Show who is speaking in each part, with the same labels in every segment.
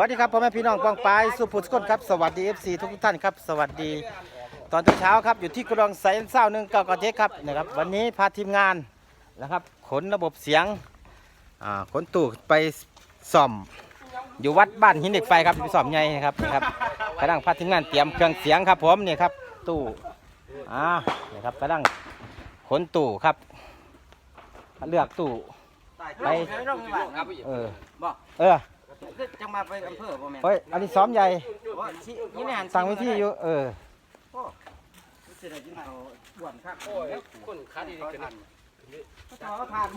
Speaker 1: วัสดีครับพ่อแม่พี่น้องกองปลายสุภูทุกคนครับสวัสดี FC ทุกท่านครับ สวัสดี ตอนเช้าครับอยู่ที่กรองไซน์เศร้าหนึ่งเก้ากเจ็ดครับนะครับวันนี้พาทีมงานนะครับขนระบบเสียงอ่าขนตู้ไปซ่อม อยู่วัดบ้านหินเหล็กไฟครับไปซ่อมใหญ่นะครับนะครับกำลังพาทีมงานเตรียมเครื่องเสียงครับผมเนี่ยครับตู้อ่าเนี่ยครับกำลังขนตู้ครับ เลือกตู้ไปเออ
Speaker 2: บอก
Speaker 1: เออ
Speaker 2: จะมาไปอำเภอบ่แม่น
Speaker 1: เฮ้ยอันนี้ซ้อมใหญ่
Speaker 2: ว่าสิยี่แม่น
Speaker 1: สั่งวิธีอยู่ เออ
Speaker 2: สิได้กินข้าวอ้วนคัก
Speaker 3: โอ้ยคนขาดีกันนะ
Speaker 2: ต่อผ่าน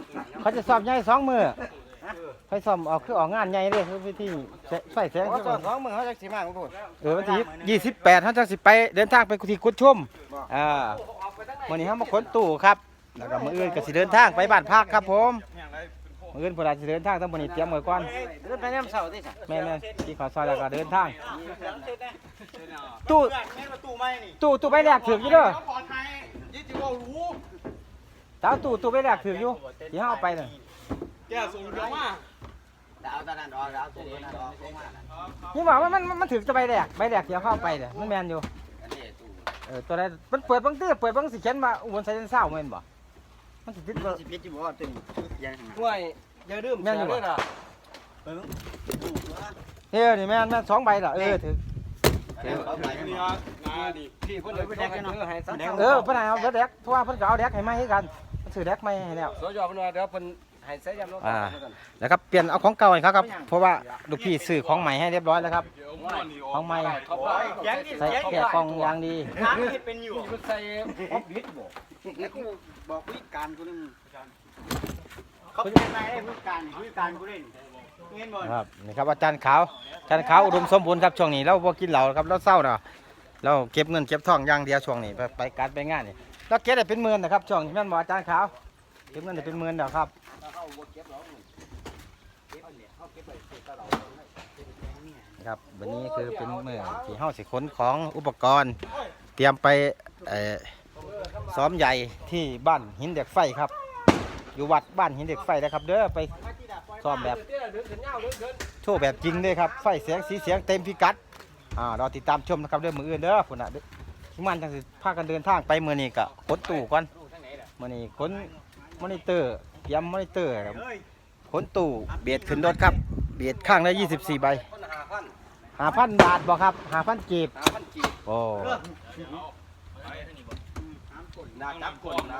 Speaker 1: เขาจะซ้อมใหญ่สองมือให้ซ้อมเอาคือออกงานใหญ่เลยคือวิธีใส่แสง
Speaker 2: โอ้ตอนสองมื้อเขาจักสิมาบ่พูด
Speaker 1: เออวันที่ยี่สิบแปดเขาจะสิไปเดินทางไปกุฏิกุดชุ่มอ่าวันนี้เขามาขนตู้ครับแล้วก็มืออื่นก็สิเดินทางไปบ้านพักครับผม มืออื่นพวกเราสิเดินทางต้องวันนี้เตรียมไว้ก่อน
Speaker 2: เดินไปน้ำเสาติจ้ะ
Speaker 1: แม่แม่ที่ขอซอยแล้วก็เดินทาง ตู้ตู้ตู้ใบแรกถืออยู่เด้อเจ้าตู้ตู้ใบแรกถืออยู่ที่เขาเอาไปน่ะ
Speaker 3: แกส่งเดียวมา
Speaker 2: เอาตอนนั้นออกเอาตัวนั้นออกลงมา
Speaker 1: นี่บอกว่ามันมันมันถือจะใบแรกใบแรกที่เอาเข้าไปเนี่ยมันแมนอยู่
Speaker 2: อันนี้ตู้
Speaker 1: เออตัวใดมันเปิดบางทีเปิดบางสิเขียนมาอุบลไซเนเศร้าแม่นบ่ มันสิติดบ่
Speaker 2: สิปิดอยู่บ่ตึงยัง
Speaker 3: ห่วยอย่าลืม
Speaker 1: แม่นอยู่บ่
Speaker 3: เด้อล่ะ
Speaker 1: เออนี่แม่นแม่นสองใบล่ะเออถือ
Speaker 2: เอาไป
Speaker 3: นี่ฮะนาดิพี่เพิ่นเลยไปแดกให้เพิ่นให้สัก
Speaker 1: เออเพิ่นให้เอาแดกเพราะว่าเพิ่นก็เอาแดกให้มาให้กันเพิ่นซื้อแดกมาให้แล้ว
Speaker 3: สยอเพิ่นว่าเดี๋ยวเพิ่น ให้ใส่ยามลง
Speaker 1: อ่า แล้วครับเปลี่ยนเอาของเก่าให้เขาครับ เพราะว่าลูกพี่ซื้อของใหม่ให้เรียบร้อยแล้วครับ ของใหม่
Speaker 3: ท็อปไลน์
Speaker 1: ใส่แกะกล่องอย่างดี
Speaker 2: น้ำที่เป็นอยู่
Speaker 3: มันใส่
Speaker 2: ออฟบิดบ่แล้วกูบอกวิการกูนึงเขาเป็นไงได้วิการวิการกูเล่นเงินบ่
Speaker 1: ครับนี่ครับอาจารย์ขาวอาจารย์ขาวอุดมสมบูรณ์ครับช่วงนี้เราบ่กินเหล้าครับเราเศร้าเนาะเราเก็บเงินเก็บทองอย่างเดียวช่วงนี้ไปไปการไปงานนี่เราเก็บได้เป็นหมื่นนะครับช่วงนี้แม่นบ่อาจารย์ขาวเก็บเงินได้เป็นหมื่นเด้อครับ ครับวันนี้คือเป็นมือที่เฮาสิขนของอุปกรณ์ เตรียมไปเอ่อซ้อมใหญ่ที่บ้านหินเด็กไฟครับ อยู่วัดบ้านหินเด็กไฟนะครับ เด้อไปซ้อมแบบโชว์แบบจริงเลยครับไฟเสียงสีเสียงเต็มพิกัดอ่ารอติดตามชมนะครับเรื่อมืออื่นเด้อคุณน่ะด้อทุกมันจังสิพากันเดินทางไปมือนี้ก็ขนตู้ก่อนมือนี้ขนมอนิเตอร์เตรียมมอนิเตอร์ครับขนตู้เบียดขึ้นรถครับ เบียดข้างละ24 ใบ
Speaker 3: คน5,000
Speaker 1: หาพันบาทบ่ครับหาพันกีบ
Speaker 3: 5,000กีบ
Speaker 1: โอ้
Speaker 3: น่าจับคนนะ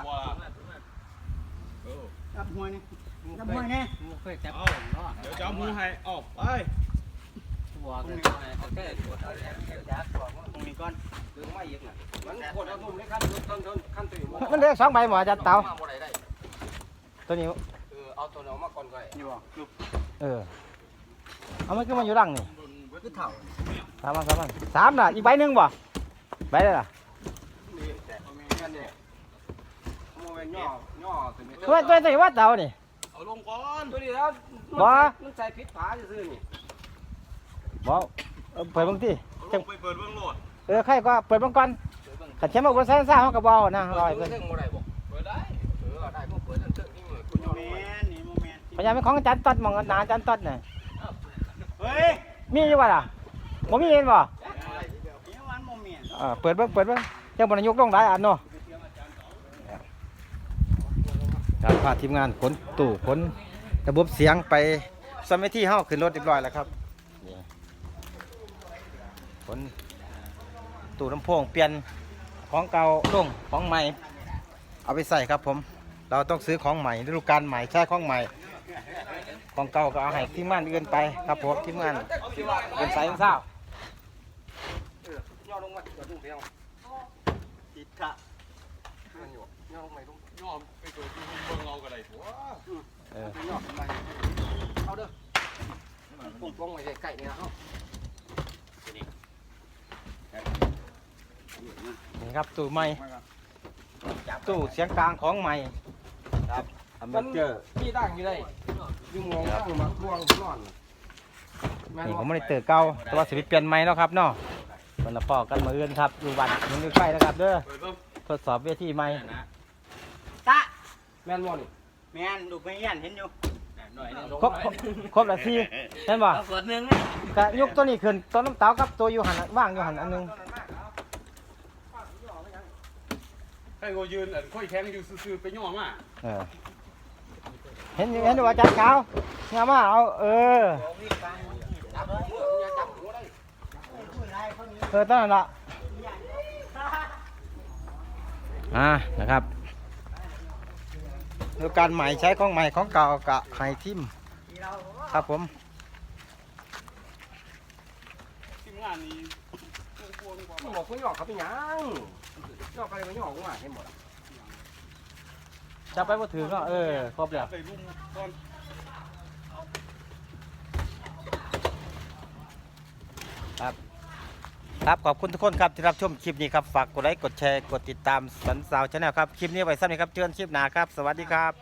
Speaker 2: จับมวยนี่จับมวยนี่
Speaker 3: เคยจับเนาะ
Speaker 4: เดี๋ยวจะเอาหมูให้ออกไป
Speaker 3: หัวกันเอาแค่ตัวเดียว
Speaker 2: จับตรงนี้ก่อน
Speaker 3: ดึงไม่อีกน่ะมันโคตรเอาทุ่มเลยครับต้นๆขั้นตื่น
Speaker 1: มันเล็กสองใบหมออาจารย์เตา
Speaker 3: มาบ่ได้ได้
Speaker 1: ตัวนี้
Speaker 3: เออเอาตัวเอามาก่อนก็ได้
Speaker 2: นี่บ่จุบ
Speaker 1: เออ เอามันขึ้นมาอยู่รังนี่
Speaker 2: คือเถ่า
Speaker 1: สามมันสามมันสามล่ะอีกใบหนึ่งบ่ใบได้ล่ะ
Speaker 3: นี่แต่แม่นเนี่ยโมเมนย่อย่อตัวนี้
Speaker 1: ตัวตัวตัวว่าเตานี่
Speaker 4: เอาลงก่อน
Speaker 3: ตัวนี้แล้ว
Speaker 1: บ่
Speaker 3: มันใส่พิษผาซื่อๆนี่
Speaker 1: บ่เอาเปิดเบางที
Speaker 4: เอาลงไปเปิดเบื้องโหลด
Speaker 1: เออใครก็เปิดเบางก่อนขัดเชมบอกว่าซ่าซ่าเขาก็บ่นะ
Speaker 3: เปิ
Speaker 1: ร้อย
Speaker 3: ด
Speaker 1: เพิ่น
Speaker 3: เรื่องบ่ได้บ่
Speaker 4: เปิดได้
Speaker 3: เออได้ก็เปิดเรื่องนี่เลยกูย่อลง
Speaker 2: แม
Speaker 3: ไป
Speaker 2: นนี่โมเมนต์
Speaker 1: พยายามเป็นของอาจารย์ต๊อดหมองหนาอาจารย์ต๊อดน่ะ
Speaker 2: เฮ้ย
Speaker 1: มีอยู่บ่ล่ะบ่มีเห็นบ่
Speaker 2: เดี๋ยววันโมเมนต์
Speaker 1: เออเปิดเบิ่งเปิดเบิ่งจังบ่ได้ยกลงหลายอันเนาะการพาทีมงานขนตู้ขนระบบเสียงไปสมัยที่เฮาขึ้นรถเรียบร้อยแล้วครับนี่ขนตู้ลำโพงเปลี่ยนของเก่าลงของใหม่ เอาไปใส่ครับผม เราต้องซื้อของใหม่ฤดูกาลใหม่ใช้ของใหม่ ของเก่าก็เอาให้ทีมงานอื่นไปครับผมทีมงานเป็นสายเศร้า
Speaker 3: ย่อลงมาตัวนึงเดียว
Speaker 2: ติดขะ
Speaker 3: มันอยู่ย่อลงมาลง
Speaker 4: ยอไปเปิดที่เบื้องเอาก็ได้ถัว
Speaker 1: เออ
Speaker 3: ย่อลงมาเอาเด้อปุ่มลงมาใกล้ๆนี่นะเอ้า
Speaker 1: นี่ครับตู้ใหม่ตู้เสียงกลางของใหม่ อเม
Speaker 3: มัน
Speaker 1: เจอร์
Speaker 3: มีด่างอยู่ได้อยู่มองข้างมาทวงนอน
Speaker 1: นี่ผมไม่ได้เติร์เก่าแต่ว่าสิไปเปลี่ยนใหม่แล้วครับเนาะคนละปอกกันมาเอื่นครับอยู่บ้านมันอยู่ใกล้นะครับเด้อ
Speaker 4: เปิดเบื้อง
Speaker 1: ทดสอบเวทีใหม่
Speaker 2: ตะ
Speaker 3: แม่นบ่นี่
Speaker 2: แมนดูไม่ยันเห็นอยู่
Speaker 4: หน่อยนึง
Speaker 1: ครบครบครบละสี่เห็นบ่
Speaker 2: ส่วนหนึ่ง
Speaker 1: กะยกตัวนี้ขึ้นตัวน้ำเต้ากับตัวอยู่หันน่ะว่างอยู่หันอันหนึง
Speaker 4: ให้กูยืนอันค่อยแข็งอยู่ซื่อๆไปย่อมา
Speaker 1: เออ เห็นเห็นว่าจัดขาวงามมาเอาเออเออตอนนั้นละอ่านะครับดูการใหม่ใช้ของใหม่ของเก่ากะไฮทิมครับผม
Speaker 4: ทีมงานนี้กลัวกลัวกลัว
Speaker 3: บอกคุณหยอกเขาเป็นยังหยอกอะไรมาหยอกกูมาให้หมด
Speaker 1: จับไปบ่ถือก็เออครบแล้ว
Speaker 4: ไปลุมก่อน
Speaker 1: ครับขอบคุณทุกคนครับที่รับชมคลิปนี้ครับ ฝากกดไลค์กดแชร์กดติดตามสันสาวชาแนลครับ คลิปนี้ไว้สั้นนี้ครับเจอกันคลิปหน้าครับ สวัสดีครับ